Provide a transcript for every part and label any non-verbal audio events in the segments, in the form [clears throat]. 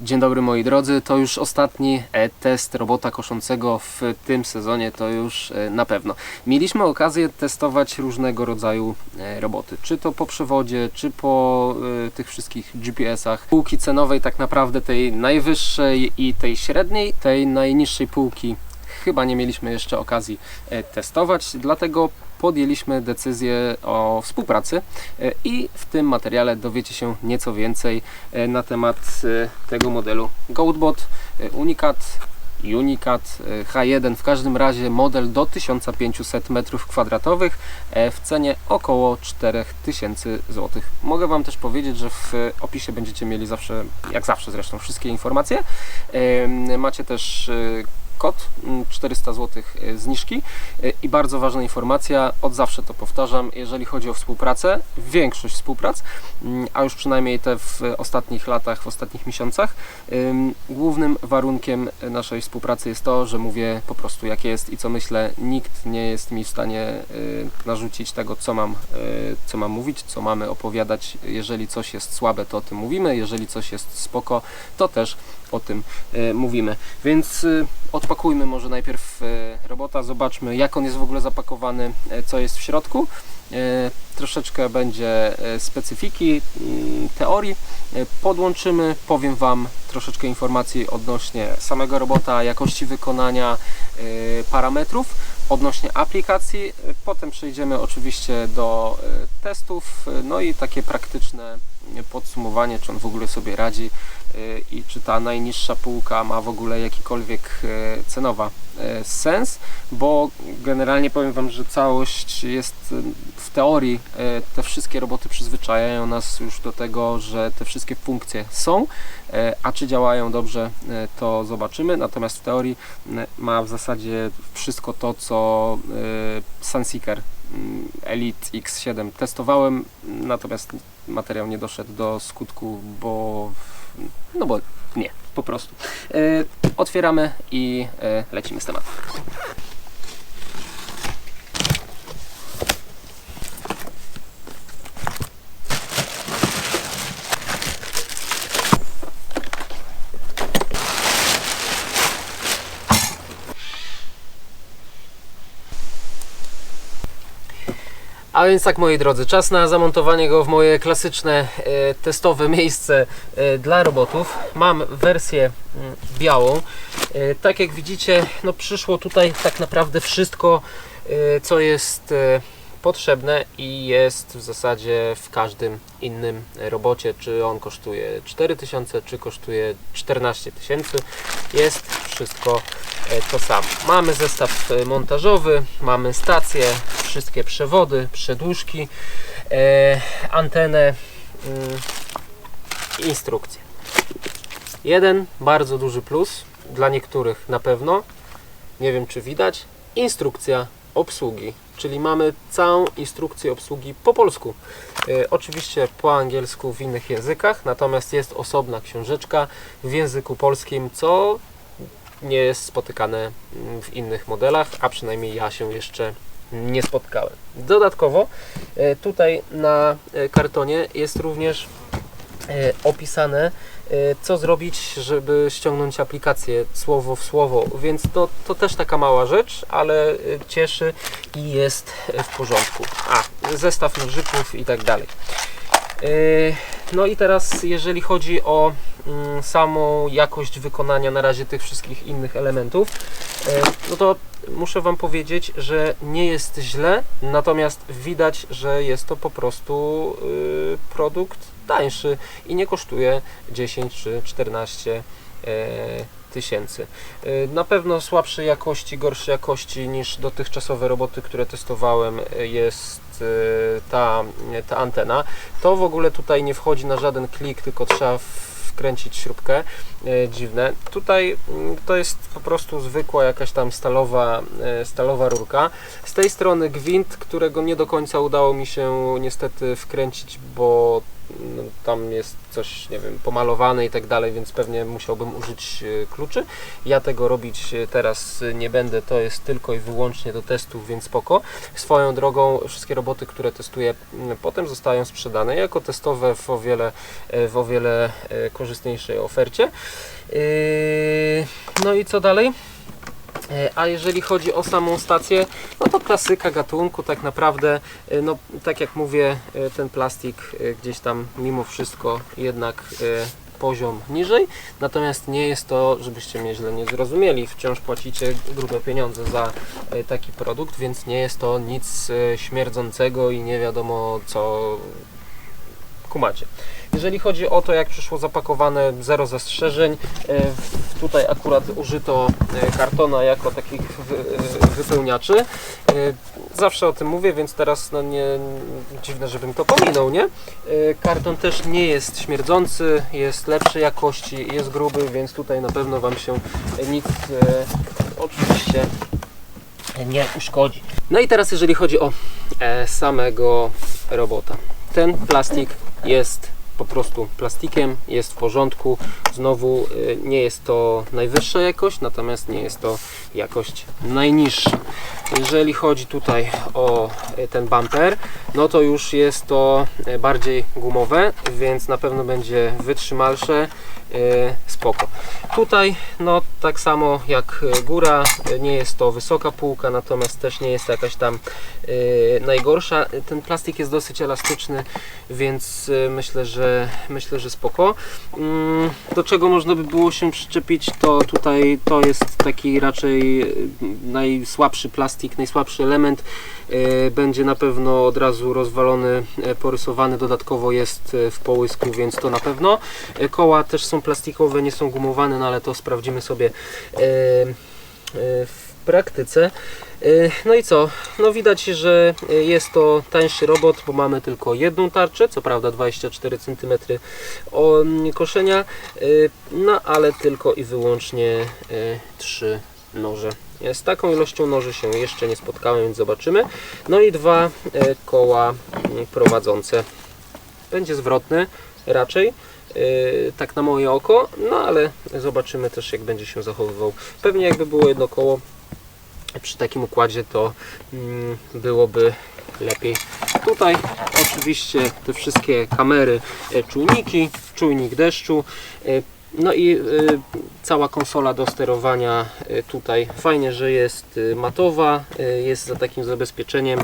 Dzień dobry moi drodzy, to już ostatni e, test robota koszącego w tym sezonie, to już e, na pewno. Mieliśmy okazję testować różnego rodzaju e, roboty, czy to po przewodzie, czy po tych wszystkich GPS-ach. Półki cenowej tak naprawdę tej najwyższej i tej średniej, tej najniższej półki chyba nie mieliśmy jeszcze okazji testować, dlatego podjęliśmy decyzję o współpracy e, i w tym materiale dowiecie się nieco więcej e, na temat e, tego modelu Goatbot Unicat Unicat e, H1 w każdym razie model do 1500 m2 e, w cenie około 4000 zł. Mogę Wam też powiedzieć, że w opisie będziecie mieli zawsze, jak zawsze zresztą, wszystkie informacje. Macie też kod mm, 400 zł zniżki E, i bardzo ważna informacja, od zawsze to powtarzam, jeżeli chodzi o współpracę, większość współprac, mm, a już przynajmniej te w ostatnich latach, w ostatnich miesiącach, ym, głównym warunkiem naszej współpracy jest to, że mówię po prostu jak jest i co myślę. Nikt nie jest mi w stanie y, narzucić tego, co mam, co mam mówić, co mamy opowiadać. Jeżeli coś jest słabe, to o tym mówimy, jeżeli coś jest spoko, to też o tym y, mówimy. Więc y, odpakujmy może najpierw y, robota, zobaczmy jak on jest w ogóle zapakowany, co jest w środku. Troszeczkę będzie specyfiki, teorii. Podłączymy, powiem Wam troszeczkę informacji odnośnie samego robota, jakości wykonania, parametrów, odnośnie aplikacji. Potem przejdziemy oczywiście do testów, no i takie praktyczne podsumowanie, czy on w ogóle sobie radzi y, i czy ta najniższa półka ma w ogóle jakikolwiek y, cenowa sens, bo generalnie powiem Wam, że całość jest w teorii, te wszystkie roboty przyzwyczajają nas już do tego, że te wszystkie funkcje są, a czy działają dobrze, to zobaczymy, natomiast w teorii ma w zasadzie wszystko to, co Sunseeker Elite X7 testowałem, natomiast materiał nie doszedł do skutku, bo no bo nie, po prostu. E, otwieramy i e, lecimy z tematem. A więc tak moi drodzy, czas na zamontowanie go w moje klasyczne e, testowe [laughs] miejsce e, dla robotów. Mam wersję mm, białą. E, tak jak widzicie, no przyszło tutaj tak naprawdę wszystko, e, co jest e, potrzebne i jest w zasadzie w każdym innym robocie, czy on kosztuje 4000, czy kosztuje 14 tysięcy. Jest wszystko e, to samo. Mamy zestaw e, montażowy, mamy stację, wszystkie przewody, przedłużki, e, antenę, mm, instrukcję. Jeden bardzo duży plus, dla niektórych na pewno, nie wiem czy widać, instrukcja obsługi, czyli mamy całą instrukcję obsługi po polsku. E, oczywiście po angielsku w innych językach, natomiast jest osobna książeczka w języku polskim, co nie jest spotykane mm, w innych modelach, a przynajmniej ja się jeszcze nie spotkałem. Dodatkowo e, tutaj na e, kartonie jest również opisane, co zrobić, żeby ściągnąć aplikację słowo w słowo, więc to, to też taka mała rzecz, ale e, cieszy i jest e, w porządku. A, zestaw nożyków i tak dalej. E, No i teraz jeżeli chodzi o mm, samą jakość wykonania na razie tych wszystkich innych elementów, e, no to muszę Wam powiedzieć, że nie jest źle, natomiast widać, że jest to po prostu produkt tańszy i nie kosztuje 10 czy 14 e, tysięcy. Y, Na pewno słabszej jakości, gorszej jakości niż dotychczasowe roboty, które testowałem y, jest ta, ta antena. To w ogóle tutaj nie wchodzi na żaden klik, tylko trzeba wkręcić śrubkę. E, Dziwne. Tutaj mm, to jest po prostu zwykła jakaś tam stalowa, e, stalowa rurka. Z tej strony gwint, którego nie do końca udało mi się niestety wkręcić, bo no, tam jest coś, nie wiem, pomalowane i tak dalej, więc pewnie musiałbym użyć e, kluczy. Ja tego robić e, teraz e, nie będę, to jest tylko i wyłącznie do testów, więc spoko. Swoją drogą wszystkie roboty, które testuję m, potem zostają sprzedane jako testowe w o wiele, w o wiele korzystniejszej ofercie. No i co dalej? E, A jeżeli chodzi o samą stację, no to klasyka gatunku tak naprawdę, e, no tak jak mówię, e, ten plastik gdzieś tam mimo wszystko jednak poziom niżej, natomiast nie jest to, żebyście mnie źle nie zrozumieli, wciąż płacicie grube pieniądze za taki produkt, więc nie jest to nic śmierdzącego i nie wiadomo co kumacie. Jeżeli chodzi o to, jak przyszło zapakowane, zero zastrzeżeń. E, Tutaj akurat użyto e, kartona jako takich wy- wypełniaczy. E, Zawsze o tym mówię, więc teraz no nie dziwne, żebym to pominął, nie? Karton też nie jest śmierdzący, jest lepszej jakości, jest gruby, więc tutaj na pewno Wam się nic oczywiście nie uszkodzi. No i teraz jeżeli chodzi o samego robota. Ten plastik jest po prostu plastikiem, jest w porządku. Znowu e, nie jest to najwyższa jakość, natomiast nie jest to jakość najniższa. Jeżeli chodzi tutaj o e, ten bumper, no to już jest to e, bardziej gumowe, więc na pewno będzie wytrzymalsze. E, Spoko. Tutaj no tak samo jak e, góra, e, nie jest to wysoka półka, natomiast też nie jest jakaś tam najgorsza. Ten plastik jest dosyć elastyczny, więc myślę, że myślę, że spoko. Mm, Do czego można by było się przyczepić, to tutaj to jest taki raczej najsłabszy plastik, najsłabszy element. Będzie na pewno od razu rozwalony, porysowany, dodatkowo jest w połysku, więc to na pewno. Koła też są plastikowe, nie są gumowane, no ale to sprawdzimy sobie e, e, w praktyce. E, No i co? No widać, że jest to tańszy robot, bo mamy tylko jedną tarczę, co prawda 24 cm mm, koszenia, no ale tylko i wyłącznie trzy noże. Z taką ilością noży się jeszcze nie spotkałem, więc zobaczymy. No i dwa koła mm, prowadzące. Będzie zwrotny raczej, e, tak na moje oko, no ale zobaczymy też jak będzie się zachowywał. Pewnie jakby było jedno koło przy takim układzie to mm, byłoby lepiej. Tutaj oczywiście te wszystkie kamery, e, czujniki, czujnik deszczu, e, no i e, cała konsola do sterowania e, tutaj. Fajnie, że jest e, matowa, e, jest za takim zabezpieczeniem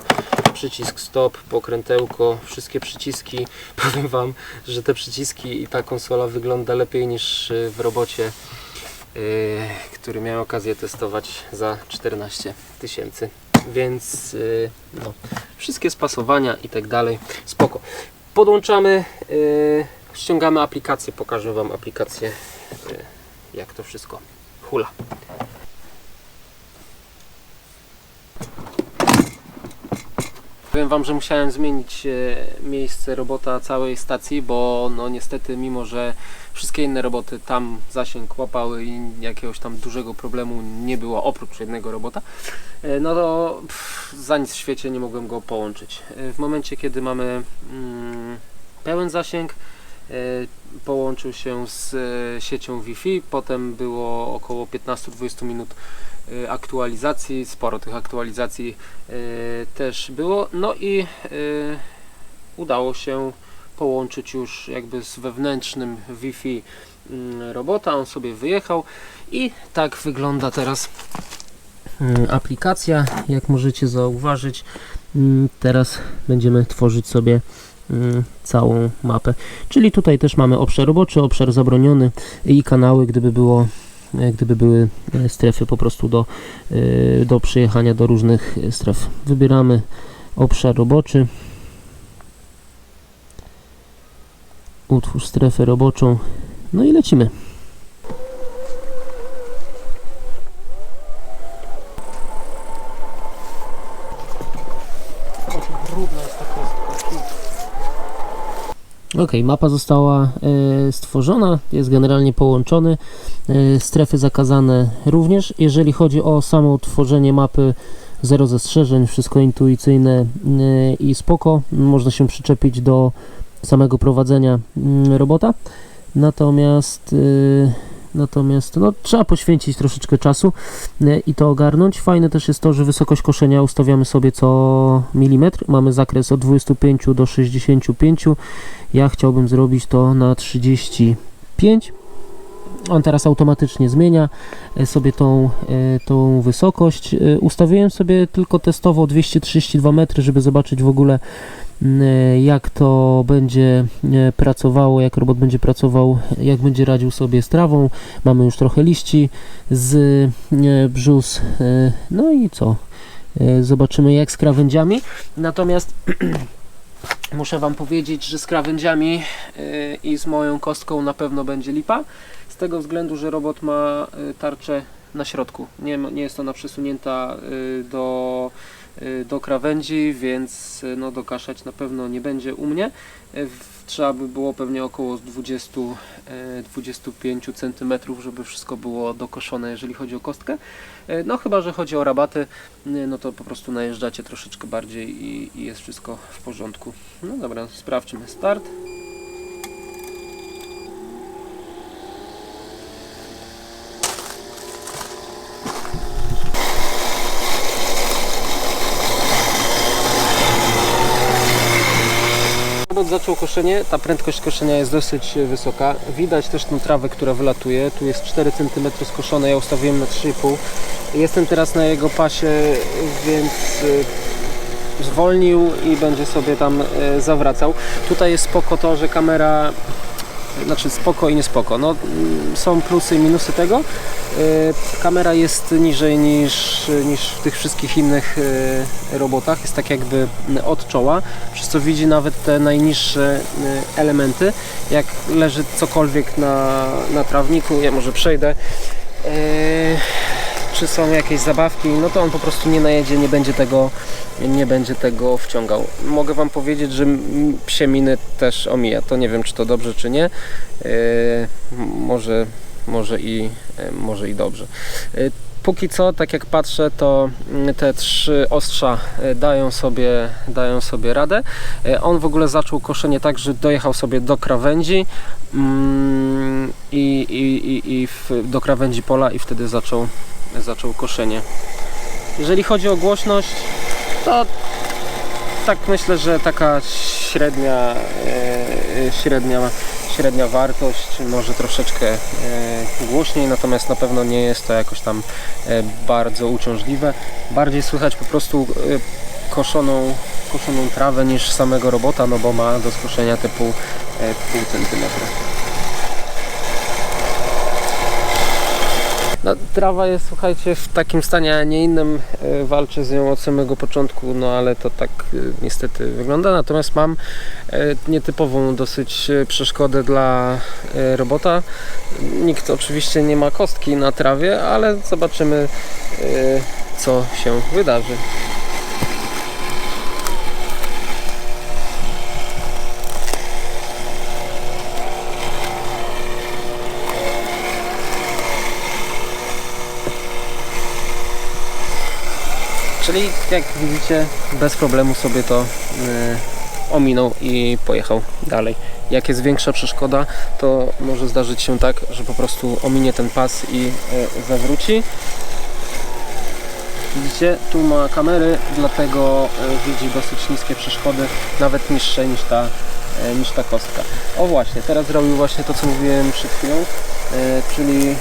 przycisk stop, pokrętełko, wszystkie przyciski. [laughs] Powiem Wam, że te przyciski i ta konsola wygląda lepiej niż e, w robocie yy, który miałem okazję testować za 14 tysięcy. Więc yy, no, wszystkie spasowania i tak dalej. Spoko. Podłączamy, yy, ściągamy aplikację, pokażę Wam aplikację, yy, jak to wszystko hula. Powiem Wam, że musiałem zmienić e, miejsce robota całej stacji, bo no niestety mimo, że wszystkie inne roboty tam zasięg łapały i jakiegoś tam dużego problemu nie było oprócz jednego robota, e, no to pff, za nic w świecie nie mogłem go połączyć. E, W momencie, kiedy mamy mm, pełen zasięg, e, połączył się z e, siecią Wi-Fi, potem było około 15-20 minut e, aktualizacji, sporo tych aktualizacji e, też było, no i e, udało się połączyć już jakby z wewnętrznym Wi-Fi mm, robota, on sobie wyjechał i tak wygląda teraz mm, aplikacja, jak możecie zauważyć mm, teraz będziemy tworzyć sobie całą mapę, czyli tutaj też mamy obszar roboczy, obszar zabroniony i kanały, gdyby było e, gdyby były e, strefy po prostu do, do przyjechania do różnych stref. Wybieramy obszar roboczy. Utwórz strefę roboczą. No i lecimy Ok, mapa została e, stworzona, jest generalnie połączony. E, strefy zakazane również. Jeżeli chodzi o samo tworzenie mapy, zero zastrzeżeń, wszystko intuicyjne e, i spoko. Można się przyczepić do samego prowadzenia mm, robota. Natomiast natomiast no, trzeba poświęcić troszeczkę czasu y, i to ogarnąć. Fajne też jest to, że wysokość koszenia ustawiamy sobie co milimetr. Mamy zakres od 25 do 65. Ja chciałbym zrobić to na 35. On teraz automatycznie zmienia e, sobie tą, e, tą wysokość. E, Ustawiłem sobie tylko testowo 232 metry, żeby zobaczyć w ogóle e, jak to będzie e, pracowało, jak robot będzie pracował, jak będzie radził sobie z trawą. Mamy już trochę liści z e, brzus. e, No i co? Zobaczymy jak z krawędziami. Natomiast [clears throat] muszę Wam powiedzieć, że z krawędziami i z moją kostką na pewno będzie lipa. Z tego względu, że robot ma tarczę na środku. Nie, nie jest ona przesunięta do, do krawędzi, więc y, no, dokaszać na pewno nie będzie u mnie. Y, Trzeba by było pewnie około 20, y, 25 cm, żeby wszystko było dokoszone, jeżeli chodzi o kostkę. Y, No chyba, że chodzi o rabaty, y, no to po prostu najeżdżacie troszeczkę bardziej i, i jest wszystko w porządku. No dobra, sprawdźmy start. Zaczął koszenie, ta prędkość koszenia jest dosyć wysoka. Widać też tą trawę, która wylatuje. Tu jest 4 cm skoszone, ja ustawiłem na 3,5. Jestem teraz na jego pasie, więc e, zwolnił i będzie sobie tam e, zawracał. Tutaj jest spoko to, że kamera znaczy spoko i nie spoko. No, są plusy i minusy tego. E, Kamera jest niżej niż, niż w tych wszystkich innych e, robotach. Jest tak jakby mm, od czoła, przez co widzi nawet te najniższe elementy. Jak leży cokolwiek na, na trawniku, ja może przejdę. e, Czy są jakieś zabawki, no to on po prostu nie najedzie, nie będzie tego, nie będzie tego wciągał. Mogę Wam powiedzieć, że psie miny też omija. To nie wiem, czy to dobrze, czy nie. M- może, może, i, e, może i dobrze. E, Póki co, tak jak patrzę, to mm, te trzy ostrza dają sobie, dają sobie radę. On w ogóle zaczął koszenie tak, że dojechał sobie do krawędzi mm, i, i, i, i do krawędzi pola i wtedy zaczął, zaczął koszenie. Jeżeli chodzi o głośność, to tak myślę, że taka średnia, e, e, średnia, średnia wartość, może troszeczkę e, głośniej, natomiast na pewno nie jest to jakoś tam bardzo uciążliwe. Bardziej słychać po prostu koszoną, koszoną trawę niż samego robota, no bo ma do skoszenia te pół, pół centymetra. No, trawa jest, słuchajcie, w takim stanie, a nie innym. E, Walczę z nią od samego początku, no ale to tak e, niestety wygląda. Natomiast mam e, nietypową dosyć przeszkodę dla robota. Nikt oczywiście nie ma kostki na trawie, ale zobaczymy, co się wydarzy. Czyli jak widzicie, bez problemu sobie to y, ominął i pojechał dalej. Jak jest większa przeszkoda, to może zdarzyć się tak, że po prostu ominie ten pas i y, zawróci. Widzicie, tu ma kamery, dlatego y, widzi dosyć niskie przeszkody, nawet niższe niż ta, y, niż ta kostka. O właśnie, teraz zrobił właśnie to, co mówiłem przed chwilą, y, czyli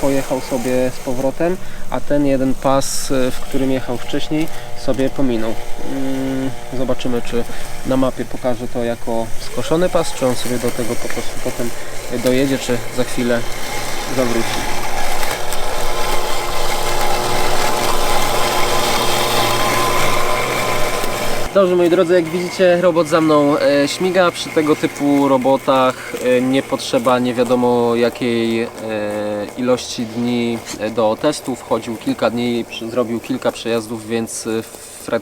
pojechał sobie z powrotem, a ten jeden pas, w którym jechał wcześniej, sobie pominął. Mm, Zobaczymy, czy na mapie pokaże to jako skoszony pas, czy on sobie do tego po prostu potem dojedzie, czy za chwilę zawróci. Dobrze moi drodzy, jak widzicie robot za mną e, śmiga. Przy tego typu robotach e, nie potrzeba nie wiadomo jakiej e, ilości dni do testu. Wchodził kilka dni, zrobił kilka przejazdów, więc e,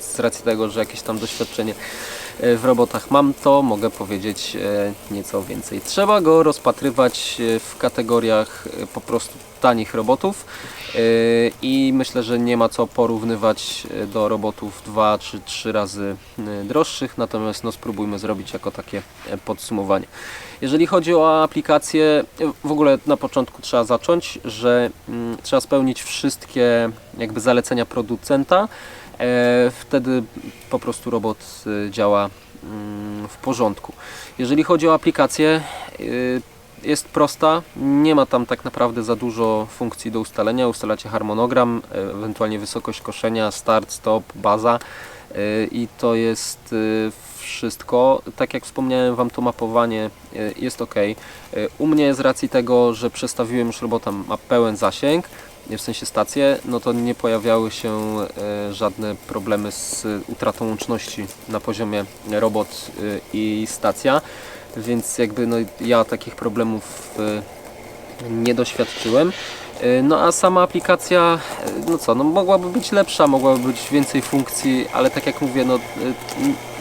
z racji tego, że jakieś tam doświadczenie e, w robotach mam, to mogę powiedzieć e, nieco więcej. Trzeba go rozpatrywać e, w kategoriach po prostu tanich robotów i myślę, że nie ma co porównywać do robotów 2 czy 3 razy droższych, natomiast no, spróbujmy zrobić jako takie podsumowanie. Jeżeli chodzi o aplikację, w ogóle na początku trzeba zacząć, że mm, trzeba spełnić wszystkie jakby zalecenia producenta, wtedy po prostu robot y, działa mm, w porządku. Jeżeli chodzi o aplikację, y, jest prosta, nie ma tam tak naprawdę za dużo funkcji do ustalenia. Ustalacie harmonogram, e, ewentualnie wysokość koszenia, start, stop, baza i to jest wszystko. Tak jak wspomniałem Wam, to mapowanie jest ok. U mnie z racji tego, że przestawiłem już robota, ma pełen zasięg, w sensie stację, no to nie pojawiały się e, żadne problemy z utratą łączności na poziomie robot e, i stacja, więc jakby no, ja takich problemów e, nie doświadczyłem. No a sama aplikacja, no co, no mogłaby być lepsza, mogłaby być więcej funkcji, ale tak jak mówię, no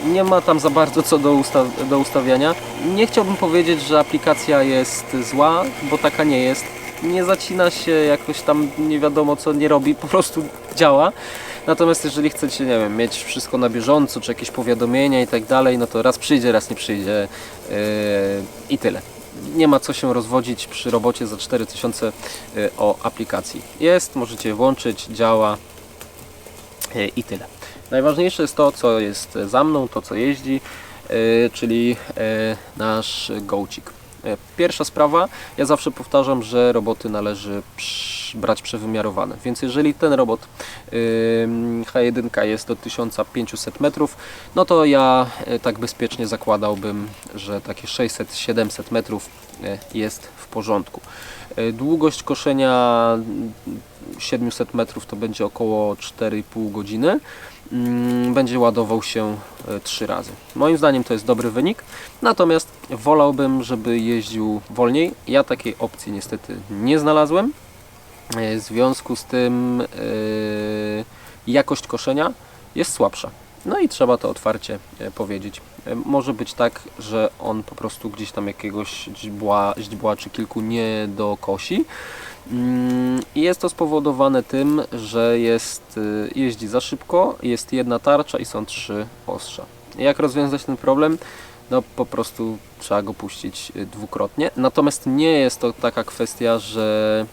nie ma tam za bardzo co do, usta- do ustawiania. Nie chciałbym powiedzieć, że aplikacja jest zła, bo taka nie jest nie zacina się jakoś tam nie wiadomo co nie robi, po prostu działa. Natomiast jeżeli chcecie, nie wiem, mieć wszystko na bieżąco, czy jakieś powiadomienia i tak dalej, no to raz przyjdzie, raz nie przyjdzie yy, i tyle. Nie ma co się rozwodzić przy robocie za 4000 yy, o aplikacji. Jest, możecie włączyć, działa yy, i tyle. Najważniejsze jest to, co jest za mną, to co jeździ, yy, czyli yy, nasz gołcik. E, Pierwsza sprawa, ja zawsze powtarzam, że roboty należy brać przewymiarowane, więc jeżeli ten robot ym, H1 jest do 1500 metrów, no to ja e, tak bezpiecznie zakładałbym, że takie 600-700 metrów e, jest w porządku. E, Długość koszenia mm, 700 metrów to będzie około 4,5 godziny. Mm, Będzie ładował się 3 razy. Moim zdaniem to jest dobry wynik. Natomiast wolałbym, żeby jeździł wolniej. Ja takiej opcji niestety nie znalazłem. E, W związku z tym e, jakość koszenia jest słabsza. No i trzeba to otwarcie e, powiedzieć. E, Może być tak, że on po prostu gdzieś tam jakiegoś źdźbła, źdźbła czy kilku nie dokosi. Mm, I jest to spowodowane tym, że jest, y, jeździ za szybko, jest jedna tarcza i są trzy ostrza. Jak rozwiązać ten problem? No po prostu trzeba go puścić dwukrotnie. Natomiast nie jest to taka kwestia, że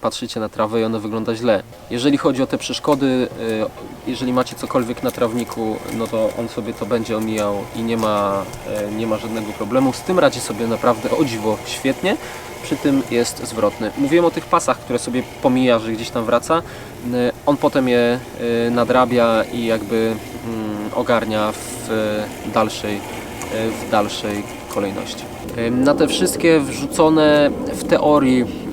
patrzycie na trawę i ona wygląda źle. Jeżeli chodzi o te przeszkody, y, jeżeli macie cokolwiek na trawniku, no to on sobie to będzie omijał i nie ma, y, nie ma żadnego problemu. Z tym radzi sobie naprawdę o dziwo świetnie. Przy tym jest zwrotny. Mówiłem o tych pasach, które sobie pomija, że gdzieś tam wraca. Y, On potem je y, nadrabia i jakby mm, ogarnia w dalszej, w dalszej kolejności. Na te wszystkie wrzucone w teorii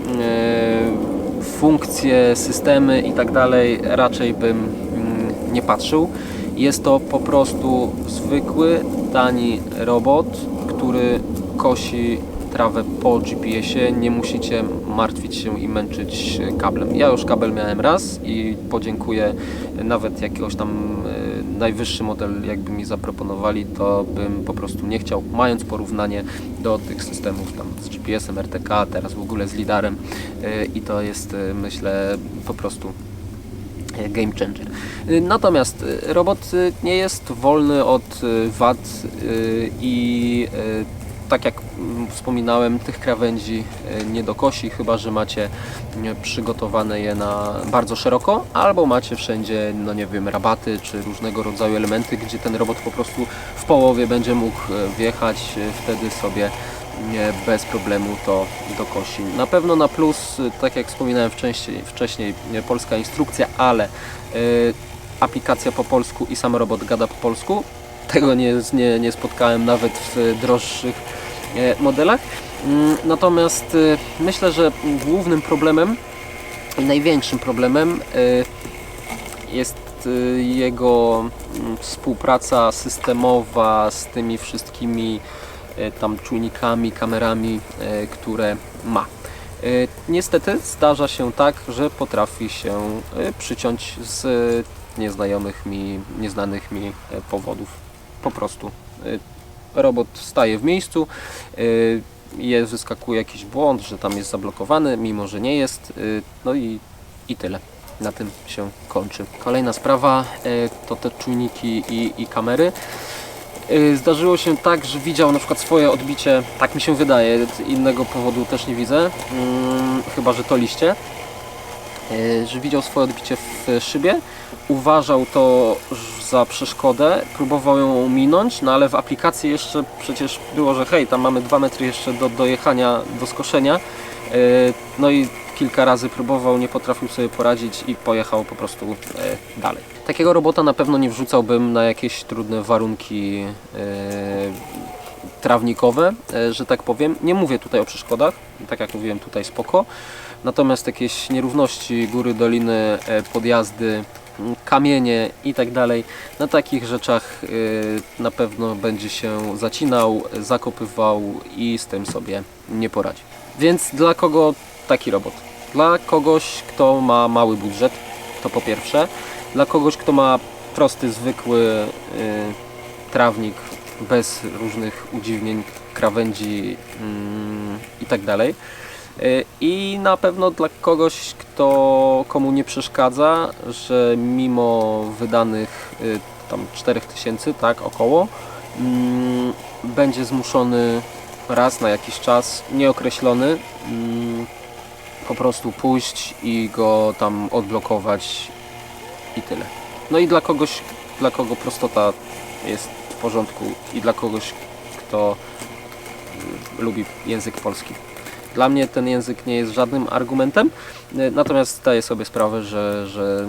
funkcje, systemy i tak dalej raczej bym mm, nie patrzył. Jest to po prostu zwykły, tani robot, który kosi trawę po GPS-ie. Nie musicie martwić się i męczyć kablem. Ja już kabel miałem raz i podziękuję. Nawet jakiegoś tam e, najwyższy model jakby mi zaproponowali, to bym po prostu nie chciał, mając porównanie do tych systemów tam z GPS-em, RTK, teraz w ogóle z lidarem e, i to jest e, myślę po prostu e, game changer. Y, Natomiast y, robot y, nie jest wolny od y, wad y, i y, tak jak mm, wspominałem, tych krawędzi y, nie dokosi, chyba że macie y, przygotowane je na bardzo szeroko, albo macie wszędzie, no nie wiem, rabaty czy różnego rodzaju elementy, gdzie ten robot po prostu w połowie będzie mógł y, wjechać, y, wtedy sobie bez problemu to dokosi. Na pewno na plus, tak jak wspominałem wcześniej, wcześniej polska instrukcja, ale aplikacja po polsku i sam robot gada po polsku. Tego nie, nie, nie spotkałem nawet w droższych e, modelach. Mm, Natomiast y, myślę, że głównym problemem i największym problemem y, jest jego mm, współpraca systemowa z tymi wszystkimi e, tam czujnikami, kamerami, e, które ma. E, Niestety zdarza się tak, że potrafi się e, przyciąć z nieznajomych mi, nieznanych mi e, powodów. po prostu. Robot staje w miejscu, y, jest, wyskakuje jakiś błąd, że tam jest zablokowany, mimo że nie jest, y, no i, i tyle. Na tym się kończy. Kolejna sprawa y, to te czujniki i, i kamery. Zdarzyło się tak, że widział na przykład swoje odbicie, tak mi się wydaje, innego powodu też nie widzę, mm, chyba że to liście, że widział swoje odbicie w szybie, uważał to za przeszkodę, próbował ją minąć, no ale w aplikacji jeszcze przecież było, że hej, tam mamy 2 metry jeszcze do dojechania, do skoszenia, y, no i kilka razy próbował, nie potrafił sobie poradzić i pojechał po prostu y, dalej. Takiego robota na pewno nie wrzucałbym na jakieś trudne warunki y, trawnikowe, e, że tak powiem. Nie mówię tutaj o przeszkodach, tak jak mówiłem tutaj spoko. Natomiast jakieś nierówności, góry, doliny, e, podjazdy, kamienie i tak dalej, na takich rzeczach e, na pewno będzie się zacinał, zakopywał i z tym sobie nie poradzi. Więc dla kogo taki robot? Dla kogoś, kto ma mały budżet, to po pierwsze. Dla kogoś, kto ma prosty, zwykły y, trawnik bez różnych udziwnień, krawędzi mm, Y, I na pewno dla kogoś, kto komu nie przeszkadza, że mimo wydanych y, tam 4000, tak około, mm, będzie zmuszony raz na jakiś czas, nieokreślony, mm, po prostu pójść i go tam odblokować i tyle. No i dla kogoś, dla kogo prostota jest w porządku i dla kogoś, kto y, lubi język polski. Dla mnie ten język nie jest żadnym argumentem, y, natomiast zdaję sobie sprawę, że, że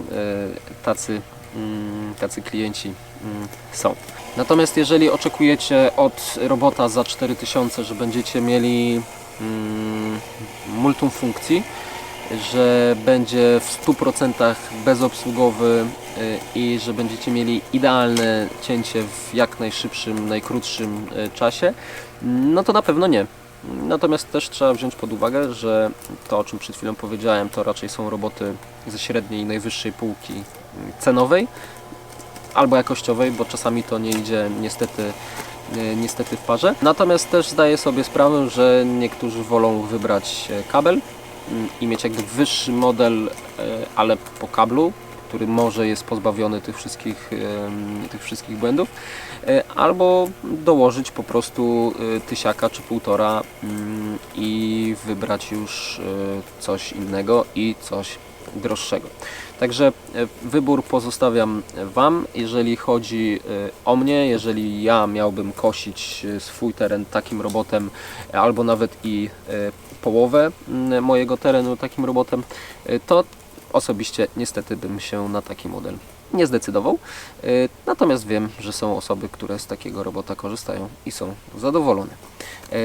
y, tacy, mm, tacy klienci mm, są. Natomiast jeżeli oczekujecie od robota za 4000, że będziecie mieli mm, multum funkcji, że będzie w 100% bezobsługowy y, i że będziecie mieli idealne cięcie w jak najszybszym, najkrótszym czasie, no to na pewno nie. Natomiast też trzeba wziąć pod uwagę, że to o czym przed chwilą powiedziałem, to raczej są roboty ze średniej i najwyższej półki cenowej albo jakościowej, bo czasami to nie idzie niestety, y, niestety w parze. Natomiast też zdaję sobie sprawę, że niektórzy wolą wybrać e, kabel mm, i mieć jakby wyższy model, e, ale po kablu, który może jest pozbawiony tych wszystkich, tych wszystkich błędów, e, albo dołożyć po prostu e, tysiaka czy półtora mm, i wybrać już e, coś innego i coś droższego. Także wybór pozostawiam Wam. Jeżeli chodzi o mnie, jeżeli ja miałbym kosić swój teren takim robotem, albo nawet i połowę m, mojego terenu takim robotem, to osobiście niestety bym się na taki model nie zdecydował. E, Natomiast wiem, że są osoby, które z takiego robota korzystają i są zadowolone. E,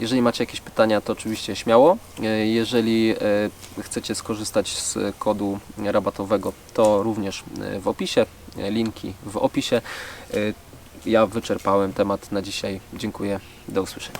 Jeżeli macie jakieś pytania, to oczywiście śmiało. E, Jeżeli chcecie skorzystać z kodu rabatowego, to również w opisie. Linki w opisie. Ja wyczerpałem temat na dzisiaj. Dziękuję. Do usłyszenia.